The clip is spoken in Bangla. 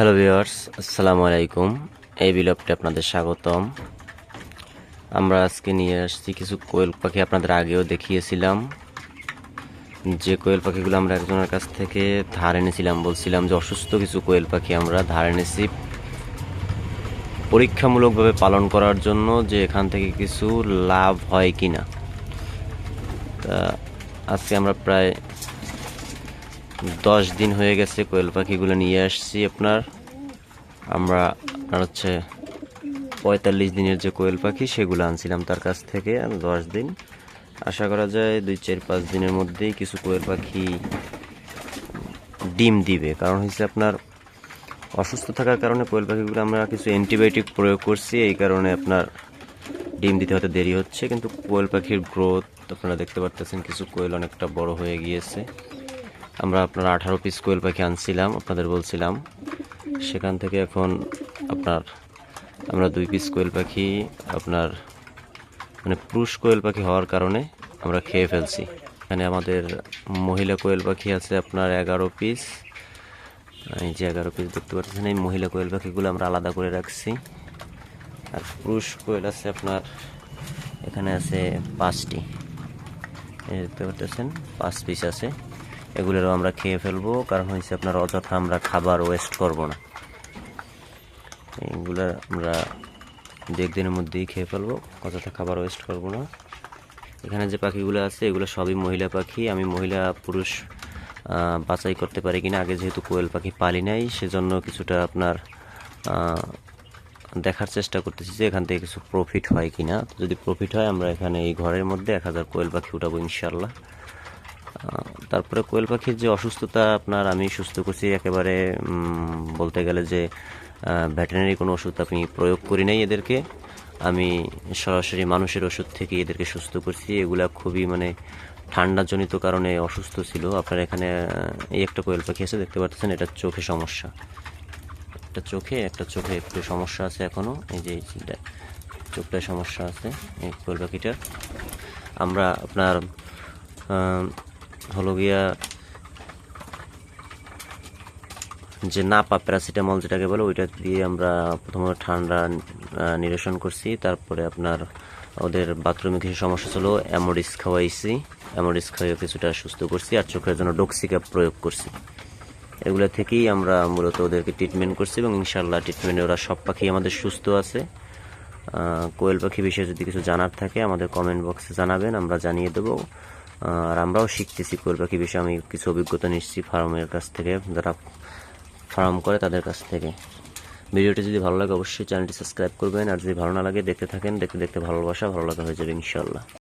হ্যালো ভিউয়ার্স, আসসালামু আলাইকুম। এই বিলপটি আপনাদের স্বাগতম। আমরা আজকে নিয়ে আসছি কিছু কোয়েল পাখি আপনাদের আগেও দেখিয়েছিলাম। যে কোয়েল পাখিগুলো আমরা একজনের কাছ থেকে ধার এনেছিলাম, বলছিলাম যে অসুস্থ কিছু কোয়েল পাখি আমরা ধার এনেছি। পরীক্ষামূলকভাবে পালন করার জন্য যে এখান থেকে কিছু লাভ হয় কি না তা আজকে আমরা প্রায় দশ দিন হয়ে গেছে কোয়েল পাখিগুলো নিয়ে আসছি আপনার। আমরা আপনার হচ্ছে পঁয়তাল্লিশ দিনের যে কোয়েল পাখি সেগুলো আনছিলাম তার কাছ থেকে দশ দিন। আশা করা যায় দুই, চার, পাঁচ দিনের মধ্যেই কিছু কোয়েল পাখি ডিম দিবে। কারণ হচ্ছে আপনার অসুস্থ থাকার কারণে কোয়েল পাখিগুলো আমরা কিছু অ্যান্টিবায়োটিক প্রয়োগ করছি, এই কারণে আপনার ডিম দিতে হয়তো দেরি হচ্ছে। কিন্তু কোয়েল পাখির গ্রোথ আপনারা দেখতে পারতেছেন কিছু কোয়েল অনেকটা বড় হয়ে গিয়েছে। আমরা আপনার আঠারো পিস কোয়েল পাখি আনছিলাম, আপনাদের বলছিলাম। সেখান থেকে এখন আপনার, আমরা দুই পিস কোয়েল পাখি, আপনার মানে পুরুষ কোয়েল পাখি হওয়ার কারণে আমরা খেয়ে ফেলছি। এখানে আমাদের মহিলা কোয়েল পাখি আছে আপনার এগারো পিস এই যে এগারো পিস দেখতে পাচ্ছেন, এই মহিলা কোয়েল পাখিগুলো আমরা আলাদা করে রাখছি। আর পুরুষ কোয়েল আছে আপনার, এখানে আছে পাঁচটি। দেখতে পাচ্ছেন, পাঁচ পিস আছে। এগুলোরও আমরা খেয়ে ফেলব। কারণ হচ্ছে আপনার অযথা আমরা খাবার ওয়েস্ট করব না। এগুলো আমরা দু একদিনের মধ্যেই খেয়ে ফেলব। অযথা খাবার ওয়েস্ট করব না। এখানে যে পাখিগুলো আছে, এগুলো সবই মহিলা পাখি। আমি মহিলা পুরুষ বাছাই করতে পারি কিনা, আগে যেহেতু কোয়েল পাখি পালি নাই, সেজন্য কিছুটা আপনার দেখার চেষ্টা করতেছি যে এখান থেকে কিছু প্রফিট হয় কিনা। যদি প্রফিট হয়, আমরা এখানে এই ঘরের মধ্যে এক হাজার কোয়েল পাখি উঠাবো ইনশাল্লাহ তারপরে কোয়েল পাখির যে অসুস্থতা, আপনার আমি সুস্থ করছি একেবারে বলতে গেলে যে ভেটেরিনারি কোনো ওষুধ আমি প্রয়োগ করি নাই এদেরকে। আমি সরাসরি মানুষের ওষুধ থেকে এদেরকে সুস্থ করছি। এগুলা খুবই মানে ঠান্ডাজনিত কারণে অসুস্থ ছিল। আপনার এখানে এই একটা কোয়েল পাখি আছে, দেখতে পাচ্ছেন, এটা চোখে সমস্যা। একটা চোখে একটা চোখে একটু সমস্যা আছে এখনও এই যে চোখটায় সমস্যা আছে এই কোয়েল পাখিটার। আমরা আপনার হলো গিয়া যে নাপা প্যারাসিটামল যেটাকে বলে, ওইটা দিয়ে আমরা প্রথমত ঠান্ডা নিরসন করছি। তারপরে আপনার ওদের বাথরুমে কিছু সমস্যা ছিল অ্যামোডিস খাওয়াইছি। অ্যামোডিস খাইয়ে কিছুটা সুস্থ করছি আর চোখের জন্য ডক্সিকা প্রয়োগ করছি। এগুলো থেকেই আমরা মূলত ওদেরকে ট্রিটমেন্ট করছি এবং ইনশাল্লাহ ট্রিটমেন্টে ওরা সব পাখি আমাদের সুস্থ আছে। কোয়েল পাখি বিষয়ে যদি কিছু জানার থাকে আমাদের কমেন্ট বক্সে জানাবেন, আমরা জানিয়ে দেবো। আর আমরাও শিখতেছি কি বিষয়ে আমি কিছু অভিজ্ঞতা নিচ্ছি ফার্মের কাছ থেকে, যারা ফার্ম করে তাদের কাছ থেকে। ভিডিওটি যদি ভালো লাগে, অবশ্যই চ্যানেলটি সাবস্ক্রাইব করবেন। আর যদি ভালো না লাগে, দেখতে থাকেন। দেখতে দেখতে ভালোবাসা ভালো লাগা হয়ে যাবে ইনশাল্লাহ